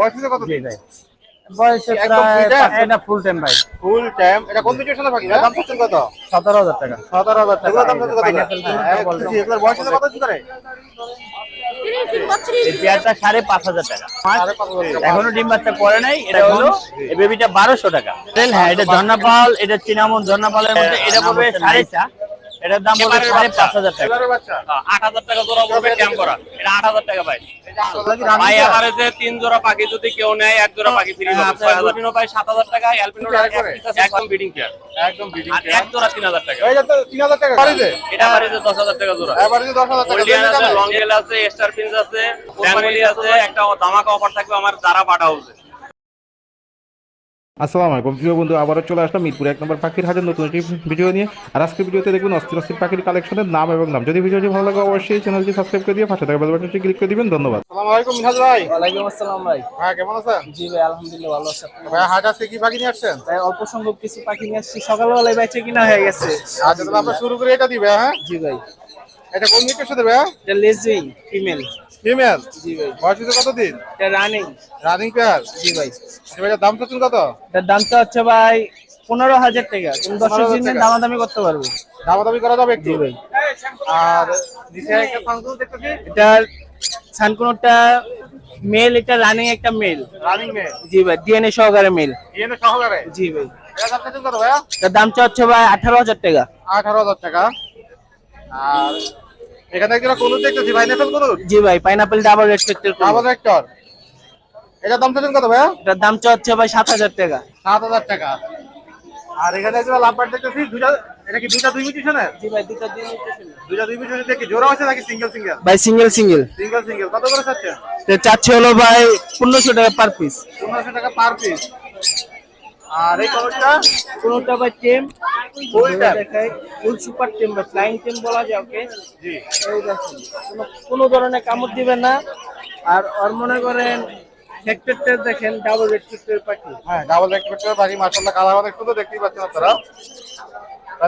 বয়স কত জি ভাই। বয়সে প্রায় এটা ফুল টাইম ভাই। ফুল টাইম এটা কোন দাম কত? সতেরো হাজার টাকা। সতেরো হাজার টাকা। দাম কত হ্যাঁ, এগুলোর বয়স কত কি করে পেয়ারটা সাড়ে পাঁচ হাজার টাকা। এখনও ডিম বাচ্চা পরে নাই এটা হলো এই বেবিটা বারোশো টাকা। হ্যাঁ এটা ঝর্ণাপাল এটা চিনামন ঝর্ণাপালের মধ্যে এটা পড়বে সাড়ে চা এটার দাম পড়বে সাড়ে পাঁচ হাজার টাকা। আট হাজার টাকা জোড়া পড়বে ক্যাম্প করা। এটা আট হাজার টাকা ভাই। এগুলো কি রানিং ভাই আমার যে তিন জোড়া পাখি যদি কেউ নেয় এক জোড়া পাখি ফ্রি হবে ছয় হাজার। পিনো পাই সাত হাজার টাকা অ্যালপিনো একদম বিডিং পেয়ার একদম বিডিং আর এক জোড়া তিন হাজার টাকা। এই যে তো তিন হাজার টাকা এটা আমার দশ হাজার টাকা জোড়া। দশ হাজার টাকা। গোল্ডিয়ান বেশি আছে দামে? লং গেল আছে স্টার পিন্স আছে বেঙ্গলি আছে একটা ধামাকা অফার থাকবে আমার যারা পাঠা হচ্ছে আসসালামু আলাইকুম। প্রিয় বন্ধু আবারও চলে আসলাম মিরপুর এক নম্বর পাখির হাজার নতুন একটি ভিডিও নিয়ে। আর আজকে ভিডিওতে দেখবেন অস্থির অস্থির পাখির কালেকশনের নাম এবং নাম। যদি ভিডিওটি ভালো লাগে অবশ্যই চ্যানেলটি সাবস্ক্রাইব করে দিয়ে পাশে থাকা বেল বাটনটি ক্লিক করে দিবেন। ধন্যবাদ। আসসালামু আলাইকুম মিনহাজ ভাই। ওয়ালাইকুম আসসালাম ভাই। হ্যাঁ কেমন আছেন? জি ভাই আলহামদুলিল্লাহ ভালো আছে। ভাই হাট আজকে কি পাখি নিয়ে আসছেন? তাই অল্প সংখ্যক কিছু পাখি নিয়ে আসছি। সকালবেলায় বেচে কিনা হয়ে গেছে। আচ্ছা তাহলে আমরা শুরু করে। এটা দিবে হ্যাঁ? জি ভাই। এটা কোন মিউটেশন দেবে হ্যাঁ? এটা লেজিং ফিমেল। ফিমেল জি ভাই। বয়স হচ্ছে কত দিন এটা রানিং রানিং পেয়ার জি ভাই। এটার দাম চাচ্ছেন কত? এটার দামটা হচ্ছে ভাই পনেরো হাজার টাকা। তুমি দর্শক 15,000 দিনে দামাদামি করতে পারবে। দামাদামি করা যাবে একটু? ভাই। আর নিচে একটা ফাংশন দেখতেছি। এটার সানকুনোটা মেল এটা রানিং একটা মেল রানিং মে জি ভাই ডিএনএ সহকারে মেল ইয়েনে সহকারে? জি ভাই। এটা এটার দামটা হচ্ছে ভাই আঠারো হাজার টাকা। আঠারো হাজার টাকা। আর এখানে একটা কোন দেখতেছি ভাই। নেফেল কোন জি ভাই পাইনাপেল ডাবল রেসপেক্টের ডাবল ভেক্টর এটার দাম চাচ্ছেন কত ভাইয়া? এটার দামটা হচ্ছে ভাই সাত হাজার টাকা। সাত হাজার টাকা। আর এখানে একটা লাভবার দেখতেছি দুটা এটা কি দুটা দুই মিউটেশনের জি ভাই দুটো দিন দুটা দুই মিউটেশন দেখি জোড়া আছে নাকি সিঙ্গেল সিঙ্গেল ভাই সিঙ্গেল সিঙ্গেল সিঙ্গেল সিঙ্গেল কত করে চাচ্ছেন? চাচ্ছে হলো ভাই পনেরোশো টাকা পার পিস পনেরোশো টাকা পার পিস আর এই কাগজটা কোনোটা ভাই টেম দেখাই। ফুল সুপার টেম ফ্লাইং টেম বলা যায় ওকে। জি। এই দেখুন কোনো ধরনের কামড় দিবে না। আর ওর মনে করেন হেক্টরটা দেখেন ডাবল রেসপেক্টের পাখি। হ্যাঁ ডাবল ভেক্টর বাকি মাশাআল্লাহ কালার অনেক সুন্দর দেখতেই পাচ্ছেন আপনারা।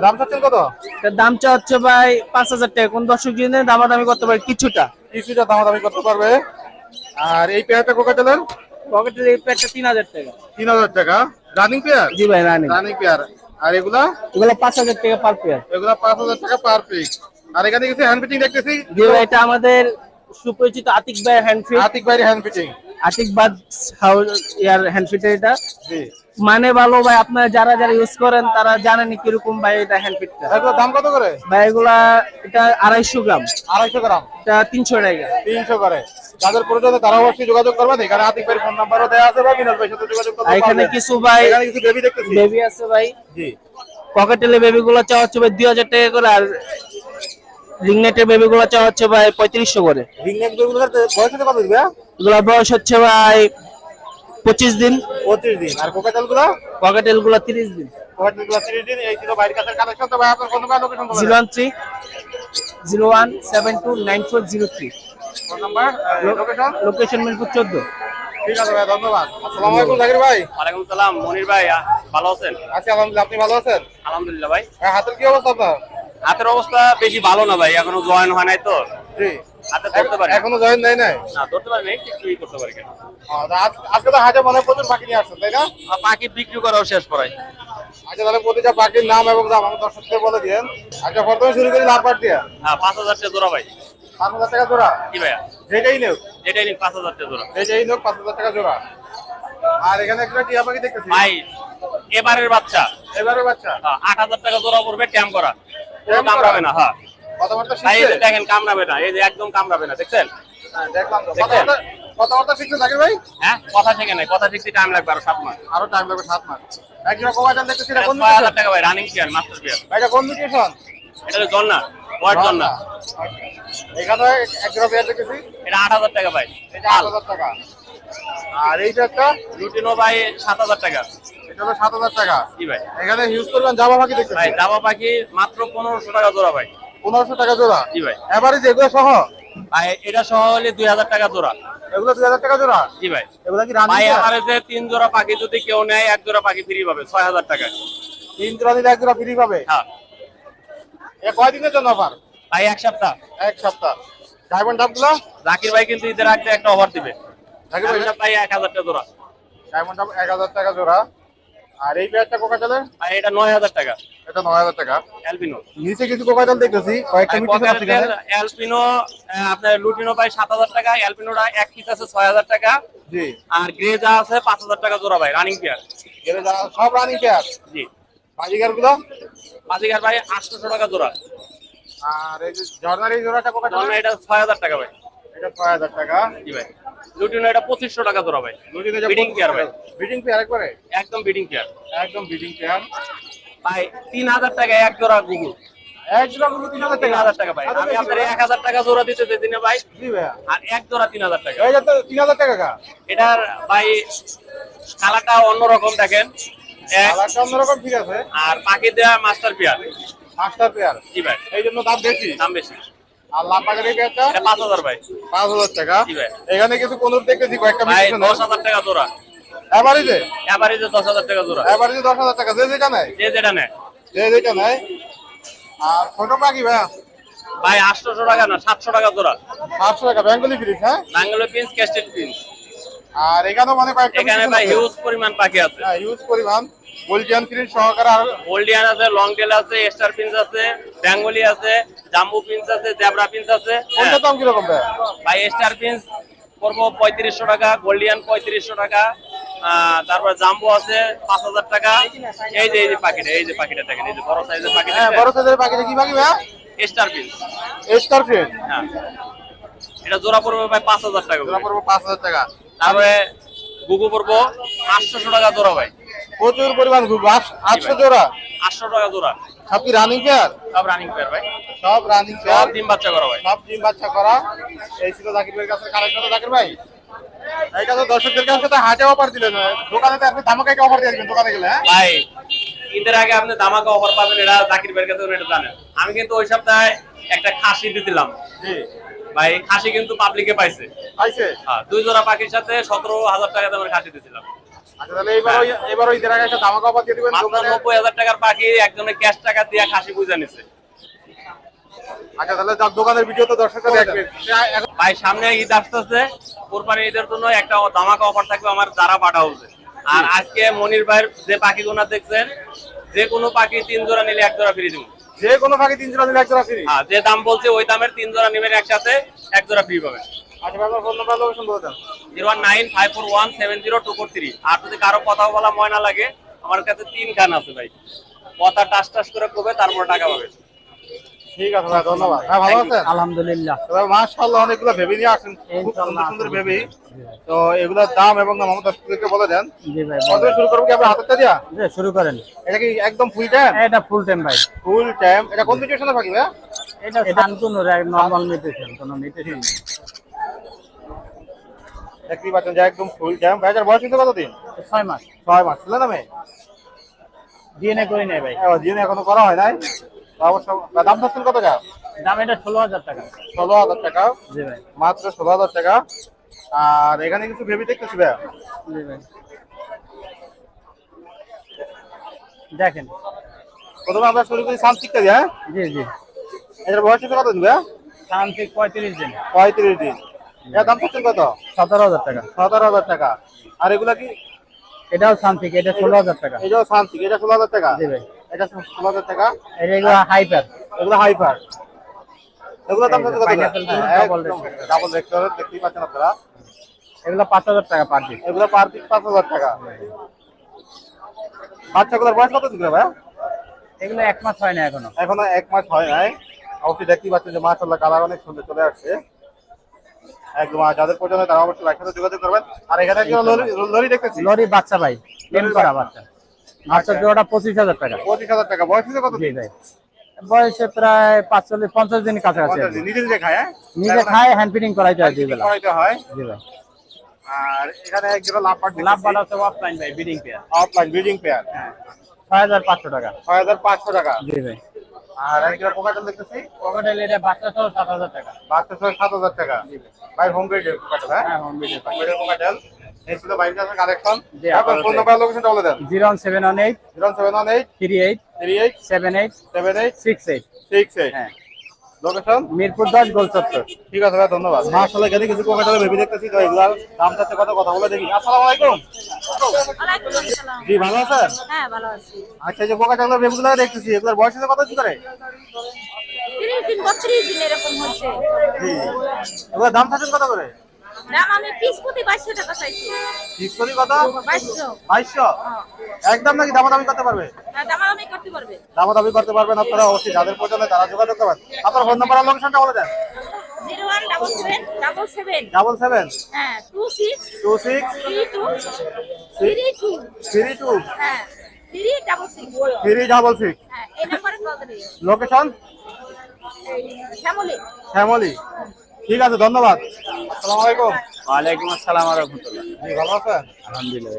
দাম চাচ্ছেন কত? দামটা হচ্ছে ভাই পাঁচ হাজার টাকা। কোন দর্শক দিনে দামাদামি করতে পারে কিছুটা। কিছুটা দামাদামি করতে পারবে। আর এই পেয়ারটা কোকাটেলের পকেটের এই প্যাকটা তিন হাজার টাকা। তিন হাজার টাকা। রানিং পেয়ার জি ভাই রানি রানিং পেয়ার আর এগুলা? এগুলো পাঁচ হাজার টাকা পার পেয়ার এগুলা পাঁচ হাজার টাকা পার পিস আর এখানে কিছু হ্যান্ড ফিটিং দেখতেছি? জি এটা আমাদের সুপরিচিত আতিক ভাই হ্যান্ডফিট আতিক বাইরে হ্যান্ড ফিটিং আতিক বাদ হাউস ইয়ার হ্যান্ডফিট এটা। মানে ভালো ভাই আপনারা যারা যারা ইউজ করেন তারা জানেন কীরকম ভাই এটা হ্যান্ডফিটটা এগুলোর দাম কত করে? ভাই এগুলা এটা আড়াইশো গ্রাম। আড়াইশো গ্রাম। এটা তিনশো টাকা। তিনশো করে। যাদের প্রয়োজন তারা অবশ্যই যোগাযোগ করবেন। এখানে আতিক ভাইয়ের ফোন নাম্বারও দেওয়া আছে বা বিনোদ ভাইয়ের সাথে যোগাযোগ করতে এখানে কিছু ভাই এখানে কিছু বেবি দেখতেছি। বেবি আছে ভাই। জি। পকেটেলে চাওয়া হচ্ছে ভাই দুই হাজার টাকা করে আর রিংনেটের বেবি গুলো চাওয়া হচ্ছে ভাই পঁয়ত্রিশশো করে। রিংনেক বেবিগুলোর বয়স হতে কত এগুলা বয়স হচ্ছে ভাই পঁচিশ দিন। পঁচিশ দিন। আর কোকাটেলগুলো পকেটেলগুলো তিরিশ দিন। কোকাটেলগুলো তিরিশ দিন। এই ছিল বাইরের কাছে কালেকশন তো ভাই আপনার phone number location zero one three zero one seven two nine four zero three. Phone number location location Mirpur চোদ্দ। ঠিক আছে ভাই ধন্যবাদ। আসসালামু আলাইকুম জাকির ভাই। ওয়ালাইকুম সালাম মনির ভাই ভালো আছেন? আছি আলহামদুলিল্লাহ। আপনি ভালো আছেন? আলহামদুলিল্লাহ ভাই। হ্যাঁ হাতের কি অবস্থা আপনার? হাতের অবস্থা বেশি ভালো না ভাই এখনও জয়েন হয় নাই তো। হাতে ধরতে পারি এখনও জয়েন দেয় নাই? না ধরতে পারি নাই ই করতে পারি কেন? আজকে তো হাটে মনে প্রচুর পাখি নিয়ে আসছেন তাই না? আর পাখি বিক্রি করাও শেষ করাই আচ্ছা তাহলে প্রতিটা পাখির নাম এবং দাম আমার দর্শকদের বলে দিয়েন। আচ্ছা প্রথমে শুরু করি লাভ পাট দিয়া। হ্যাঁ পাঁচ হাজার টাকা জোড়া ভাই। পাঁচ হাজার টাকা জোড়া? কি ভাইয়া? যেটাই নেও যেটাই নিন পাঁচ হাজার টাকা জোড়া। যেটাই নেও পাঁচ হাজার টাকা জোড়া। আর এখানে একটা টিয়া পাখি দেখতেছি। ভাই এবারের বাচ্চা। এবারে বাচ্চা? হ্যাঁ, আট হাজার টাকা জোড়া পড়বে ট্যাম করা? কামড়াবে না হ্যাঁ। ভাই এই যে দেখেন কামড়াবে না এই যে একদম কামড়াবে না দেখছেন? হ্যাঁ? কথাবার্তা- ভাই? হ্যাঁ কথা শিখে নাই কথা শিখতে টাইম লাগবে আরও সাত মাস। আরও টাইম লাগবে সাত মাস। দেখতেছি এটা কোন টাকা ভাই রানিং চেয়ার মাস্টার চেয়ার ভাই এটা কোন লোকেশন এটা হলো জন্না ওয়ার্ড জন্না এখানে এক জোড়া পেয়ার দেখতেছি। এটা আট হাজার টাকা ভাই এটা আট হাজার টাকা। আর এইটা একটা? লুটিনো ভাই সাত হাজার টাকা। এটা হলো সাত হাজার টাকা। কি ভাই। এখানে জামা পাখি ভাই দেখতেছি জামা পাখি মাত্র পনেরোশো টাকা জোড়া ভাই। পনেরোশো টাকা জোড়া। জি ভাই। এভারেজ এগুলো সহ? ভাই এটা সহ হলে দুই হাজার টাকা জোড়া। এগুলো দুই হাজার টাকা জোড়া? জি ভাই। এগুলো কি রানিং ভাই আমার যে তিন জোড়া পাখি যদি কেউ নেয় এক জোড়া পাখি ফ্রি পাবে ছয় হাজার টাকায় তিন জোড়া নিলে এক জোড়া ফ্রি পাবে? হ্যাঁ। এ কয়দিনের জন্য অফার ভাই এক সপ্তাহ। এক সপ্তাহ। ডায়মন্ড ডাবগুলো জাকির ভাই কিন্তু ঈদের আগে একটা অফার দিবে। জাকির ভাই? ভাই এক হাজার টাকা জোড়া ডায়মন্ডটা এক হাজার টাকা জোড়া। আর এই পেয়ারটা কোকাটেলের আর এটা নয় হাজার টাকা। এটা নয় হাজার টাকা। অ্যালপিনো নিচে কিছু কোকাটেল দেখতেছি কয়েকটা মিটিং আছে অ্যালপিনো আপনার লুটিনো ভাই সাত হাজার টাকা অ্যালপিনোটা এক পিস আছে ছয় হাজার টাকা। জি। আর গ্রে যা আছে পাঁচ হাজার টাকা জোড়া ভাই রানিং পেয়ার যা- সব রানিং পেয়ার জি। বাজিগারগুলো বাজিকার ভাই আটশোশো টাকা জোড়া। আর এই যে ঝর্ণার এই জোড়াটা ধরুন এটা ছয় হাজার টাকা ভাই। এটা ছয় হাজার টাকা। জি ভাই। লুটিনো এটা পঁচিশশো টাকা জোড়া ভাই। বিডিং পেয়ার ভাই। বিডিং পেয়ার একবারে? একদম বিডিং পেয়ার একদম বিডিং পেয়ার ভাই তিন হাজার টাকা এক জোড়া গুগল এক জোড়া গুলো তিন হাজার টাকা? হাজার টাকা ভাই। আমি আপনার এক হাজার টাকা জোড়া দিতে চাইছি না ভাই। আর এক জোড়া তিন হাজার টাকা। তিন হাজার টাকা এটার ভাই কালারটা অন্যরকম দেখেন। এক, কালারটা অন্যরকম ঠিক আছে। আর পাখি দেওয়া মাস্টার পেয়ার। Master pair. জি ভাই। এই জন্য দাম বেশি? দাম বেশি। আর লাভ পাকের এটা পাঁচ হাজার ভাই। পাঁচ হাজার টাকা। জি ভাই। এখানে কিছু কোন দেখতেছি কয়েকটা ভাই মিটিং দশ হাজার টাকা জোড়া। এভারেজে এভারেজে দশ হাজার টাকা জোড়া। এভারেজে দশ হাজার টাকা যে যেটা নেয়। যে যেটা নেয়। যে যেটা নেয়। আর ছোট পাখি ভাইয়া? ভাই আটশোশো টাকা না সাতশো টাকা জোড়া। পাঁচশো টাকা বেঙ্গলি ফ্রিজ হ্যাঁ? নাঙ্গলো পিন্স ক্যাস্টেড পিন্স আর এখানেও মানে কয়েকটা এখানে ভাই হিউজ পরিমাণ পাখি আছে। হিউজ পরিমাণ। গোল্ডিয়ান ফ্রিজ সহকারে আর গোল্ডিয়ান আছে লং টেল আছে স্টার পিন্স আছে বেঙ্গলি আছে জাম্বু পিন্স আছে জেব্রা পিন্স আছে কোনটা দাম কীরকম ভাইয়া ভাই স্টার পিন্স করব পঁয়ত্রিশশো টাকা গোল্ডিয়ান পঁয়ত্রিশশো টাকা তারপর জাম্বু আছে পাঁচ হাজার টাকা। এই যে এই যে পাখিটা এই যে পাখিটা দেখেন এই যে বড় সাইজের পাখিটা হ্যাঁ বড় সাইজের পাখিটা কি পাখি ভাইয়া? স্টার পিন্স স্টার ফ্রেন্ড হ্যাঁ। এটা জোড়া পড়বে ভাই পাঁচ হাজার টাকা জোড়া। পড়ব পাঁচ হাজার টাকা। তারপরে গুগু পড়ব আটশোশো টাকা জোড়া ভাই। প্রচুর পরিমাণ ঘুরবো আটশো জোড়া। আটশো টাকা জোড়া। সব কি রানিং পেয়ার সব রানিং পেয়ার ভাই। সব রানিং পেয়ার ডিম বাচ্চা করা ভাই। সব ডিম বাচ্চা করা। এই ছিল জাকির ভাইয়ের কাছে কালেকশন। জাকির ভাই এইটা তো দর্শকদের কাছে তো হাটে অফার দিলেন। দোকানে তো আপনি ধামাকা অফার দিয়ে দিবেন দোকানে গেলে হ্যাঁ? ভাই ঈদের আগে আপনি দামাকা অফার পাবেন এটা জাকির ভাইয়ের কাছে এটা জানেন। আমি কিন্তু ওই সপ্তাহে একটা খাসি দিছিলাম। জি। ভাই খাসি কিন্তু পাবলিকে পাইছে। পাইছে? হ্যাঁ দুই জোড়া পাখির সাথে সতেরো হাজার টাকা দামের খাসি দিছিলাম। আচ্ছা তাহলে এবার এবার ঈদের আগে একটা ধামাকা অফার দিয়ে দিবেন দোকানে? নব্বই হাজার টাকার পাখি একজনের ক্যাশ টাকা দিয়ে খাসি বুঝে নিচ্ছে আচ্ছা তাহলে যাক দোকানের ভিডিও তো দর্শকরা দেখবে ভাই সামনে ঈদ আসতেছে কোরবানি ঈদের জন্য একটা অফার থাকবে আমার যারা পাঠা হচ্ছে। আর আজকে মনির ভাইয়ের যে পাখিগুলো দেখছেন যে কোনো পাখি তিন জোড়া নিলে এক জোড়া ফ্রি দিব। যে কোনো পাখি তিন জোড়া নিলে এক জোড়া ফ্রি হ্যাঁ যে দাম বলছে ওই দামের তিন জোড়া নেবেন একসাথে এক জোড়া ফ্রি পাবেন। আচ্ছা ভাই আমার ফোন নাম্বার লোকেশন বলে দেন। Zero one nine five four one seven zero two four three. আর যদি কারও কথা বলা ময়না লাগে আমার কাছে তিন খান আছে ভাই। কথা টাস টাস করে কবে তারপর টাকা পাবে। ঠিক আছে ভাই ধন্যবাদ। হ্যাঁ ভালো আছেন? আলহামদুলিল্লাহ। তবে মাশাআল্লাহ অনেকগুলো ভেবে নিয়ে আসেন খুব সুন্দর সুন্দর ভেবে তো এগুলোর দাম এবং দাম দর্শকদেরকে বলে দেন। জি ভাই কত শুরু করব কি আপনার হাতেরটা দিয়া? জি, শুরু করেন। এটা কি একদম ফুল টাইম এটা ফুল টাইম ভাই। ফুল টাইম এটা কোন থাকবে এটা শান্তনু নর্মাল মিউটেশন কোনো মিউটেশন দেখতেই পাচ্ছেন যে একদম ফুল টাইম ভাইজার বয়স কতদিন? ছয় মাস। ছয় মাস ছিল না মেয়ে? ডিএনএ করি নাই ভাই। জিন এখনও করা হয় নাই? অবশ্য দাম থাকছেন কত টাকা দাম এটা ষোলো হাজার টাকা। ষোলো হাজার টাকা। জি ভাই। মাত্র ষোলো হাজার টাকা। আর এখানে কিছু ভেবি দেখতেছি ভাইয়া জি ভাই। দেখেন। প্রথমে আমরা শুরু করি সানসিকটা দিয়ে হ্যাঁ? জি জি। এটার বয়স কিন্তু কতদিন ভাইয়া শান্তি পঁয়ত্রিশ দিন। পঁয়ত্রিশ দিন। এর দাম থাকছেন কত? সতেরো হাজার টাকা। সতেরো হাজার টাকা। আর এগুলা কি? এটাও শান্তি এটা ষোলো হাজার টাকা। এটাও শান্তি এটা ষোলো হাজার টাকা? জি ভাই। এটা ষোলো হাজার টাকা। এটা এগুলো হাইপার এগুলো হাইপার এগুলো দাম কতগুলো ডাবল রেক্টর দেখতেই পাচ্ছেন আপনারা। এগুলো পাঁচ হাজার টাকা পার দিন এগুলো পার পিস পাঁচ হাজার টাকা। বাচ্চাগুলোর বয়স কত দিবে ভাই এগুলো এক মাস হয় না এখনও। এখনও এক মাস হয় নাই। অবশ্যই দেখতেই পাচ্ছেন যে মাশাল্লাহ কালার অনেক সুন্দর চলে আসছে। একদম আর যাদের পর্যন্ত তারা অবশ্যই ভাইয়ের যোগাযোগ করবেন। আর এখানে একজন লরি লরি দেখতেছি। লরি বাচ্চা ভাই টেম করা বাচ্চা। বাচ্চা। জোড়া পঁচিশ হাজার টাকা। পঁচিশ হাজার টাকা। বয়স হচ্ছে কত জি ভাই। বয়সে প্রায় পাঁচচল্লিশ পঞ্চাশ দিন কাছাকাছি। নিজে নিজে খায় হ্যাঁ? নিজে খায় হ্যান্ড ফিটিং করাইতে হয় দুই বেলা। করাইতে হয়। জি ভাই। আর এখানে একজন লাভ পাট লাভ বাড়া আছে অফলাইন ভাই breeding pair offline breeding pair ছয় হাজার পাঁচশো টাকা। ছয় হাজার পাঁচশো টাকা। জি ভাই। আর একটা পোকাটেল দেখতেছি? পকেটেল এটা বাচ্চা সহ সাত হাজার টাকা। বাচ্চা সহ সাত হাজার টাকা। ভাই হোম গ্রেডের পোকাটেল হ্যাঁ? হোম গ্রেডের পোকাটেল এই ছিল বাইরের কাছে কালেকশন আপনার ফোন নাম্বার লোকেশনটা বলে দেন। Zero one seven one eight zero seven one eight three eight three eight seven eight seven eight six eight. Six eight. হ্যাঁ। লোকেশন? মিরপুর দাস গোল চত্বর। ঠিক আছে ভাই ধন্যবাদ। মাশাআল্লাহ গেলে কিছু কোকাটালে বেবি দেখতেছি তো এগুলার দাম চাচ্ছে কথা কথা বলে দেখি। আসসালামু আলাইকুম। জি ভালো আছেন? হ্যাঁ ভালো আছি। আচ্ছা এই যে কোকাটালে বেবিগুলো দেখতেছি এগুলার বয়স আছে কত দিন করে? তিরিশ দিন বত্রিশ দিন এরকম হচ্ছে। জি। এগুলোর দাম থাকেন কত করে? দাম আমি পিস প্রতি বাইশশো টাকা চাইছি। কত? বাইশশো। বাইশশো? একদম নাকি দামাদামি করতে পারবে? হ্যাঁ দাম করতে পারবে। দামাদামি করতে পারবেন আপনারা অবশ্যই যাদের পর্যন্ত তারা যোগাযোগ করবেন। আপনার ফোন নাম্বার আর লোকেশনটা বলে দেন। ডাবল সেভেন হ্যাঁ two six two six three two three two three two হ্যাঁ থ্রি ডাবল সিক্স হ্যাঁ লোকেশন শ্যামলি। শ্যামলি। ঠিক আছে ধন্যবাদ। আসসালামু আলাইকুম। ওয়ালাইকুম আসসালাম রহমতুল্লাহ। জি ভালো আছেন? আলহামদুলিল্লাহ।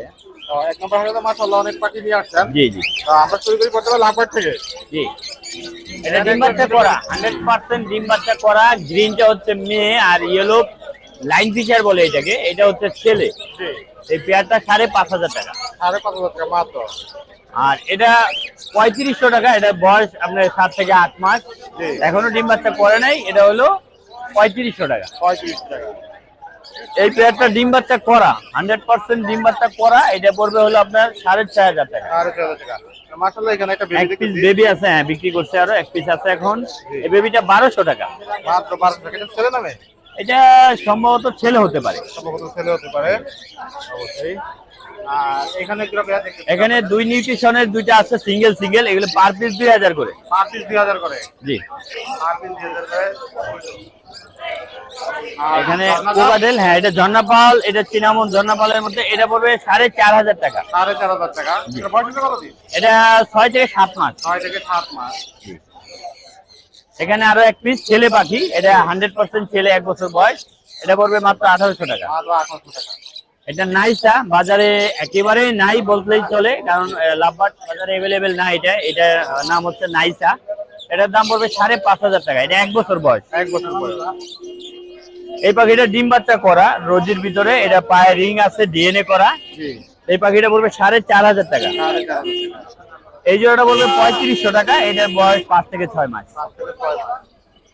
তো এক নম্বর হলে তো মাশাআল্লাহ অনেক পাখি নিয়ে আসছেন। জি জি। তো আমরা চুরি করি করতে হবে থেকে। জি। এটা ডিম বাচ্চা করা। হান্ড্রেড পার্সেন্ট ডিম বাচ্চা করা। গ্রিনটা হচ্ছে মেয়ে আর ইয়েলো লাইন বলে এটাকে। এটা হচ্ছে ছেলে। এই পেয়ারটা সাড়ে পাঁচ হাজার টাকা। সাড়ে পাঁচ হাজার টাকা মাত্র। আর এটা পঁয়ত্রিশশো টাকা। এটা বয়স আপনার সাত থেকে আট মাস। এখনও ডিম বাচ্চা করে নাই। এটা হলো পঁয়ত্রিশশো টাকা। টাকা। এই পেয়ারটা ডিম বাচ্চা করা হান্ড্রেড পার্সেন্ট ডিম বাচ্চা করা এটা পড়বে হলো আপনার সাড়ে ছয় হাজার টাকা। সাড়ে চার হাজার টাকা। একটা এক বেবি পিস বেবি আছে হ্যাঁ বিক্রি করছে আরও এক পিস আছে এখন। এই বেবিটা বারোশো টাকা। মাত্র বারোশো টাকা। এটা ছেলে এটা সম্ভবত ছেলে হতে পারে। সম্ভবত ছেলে হতে পারে। অবশ্যই। এখানে দুই নিউট্রিশনের দুইটা আছে সিঙ্গেল সিঙ্গেল এগুলো পার পিস দুই হাজার করে। পার পিস দুই হাজার করে। জি। পার পিস দুই হাজার করে। এখানে হ্যাঁ এটা ঝর্ণাপাল এটা চিনামন ঝর্ণাপালের মধ্যে এটা পড়বে সাড়ে চার হাজার টাকা। সাড়ে চার হাজার টাকা। এটা ছয় থেকে সাত মাস। ছয় থেকে সাত মাস। এখানে আরও এক পিস ছেলে পাখি এটা হান্ড্রেড পার্সেন্ট ছেলে এক বছর বয়স। এটা পড়বে মাত্র আঠারোশো টাকা। মাত্র আঠারোশো টাকা। এটা নাইসা বাজারে একেবারে নাই বলতেই চলে কারণ লাভবাট বাজারে অ্যাভেলেবেল না এটা এটা নাম হচ্ছে নাইসা। এটার দাম পড়বে সাড়ে পাঁচ হাজার টাকা এটা এক বছর বয়স। এক বছর পরে এই পাখিটা ডিম বাচ্চা করা রোজির ভিতরে এটা পায়ে রিং আছে ডিএনএ করা। এই পাখিটা পড়বে সাড়ে চার হাজার টাকা। এই জোড়াটা পড়বে পঁয়ত্রিশশো টাকা এটার বয়স পাঁচ থেকে ছয় মাস।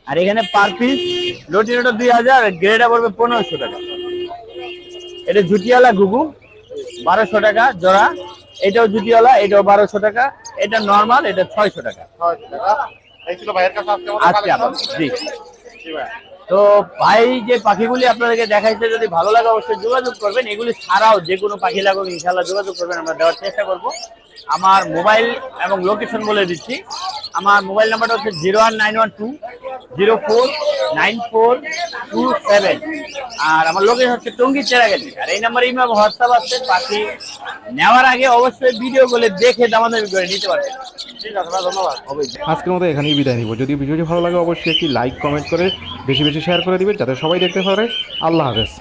আর এখানে পার পিস লটিনোটা দুই হাজার গ্রেডটা পড়বে পনেরোশো টাকা। এটা জুটিওয়ালা ঘুঘু বারোশো টাকা জোড়া। এটাও জুটিওয়ালা এটাও বারোশো টাকা। এটা নর্মাল এটা ছয়শো টাকা। আজকে আবার জি। তো ভাই যে পাখিগুলি আপনাদেরকে দেখাইছে যদি ভালো লাগে অবশ্যই যোগাযোগ করবেন। এগুলি ছাড়াও যে কোনো পাখি লাগুক ইনশাল্লাহ যোগাযোগ করবেন আমরা দেওয়ার চেষ্টা করব। আমার মোবাইল এবং লোকেশন বলে দিচ্ছি। আমার মোবাইল নাম্বারটা হচ্ছে zero one nine one two zero four nine four two seven. আর আমার লোকেশন হচ্ছে টঙ্গি গেছে আর এই নাম্বারে ইমাম হোয়াটসঅ্যাপ আছে, পাখি নেওয়ার আগে অবশ্যই ভিডিও গুলো দেখে দামাদামি করে নিতে পারবেন। আজকের মতো এখানেই বিদায় নিব। যদি ভিডিওটি ভালো লাগে, অবশ্যই একটি লাইক কমেন্ট করে বেশি বেশি শেয়ার করে দিবেন, যাতে সবাই দেখতে পারে। আল্লাহ হাফেজ।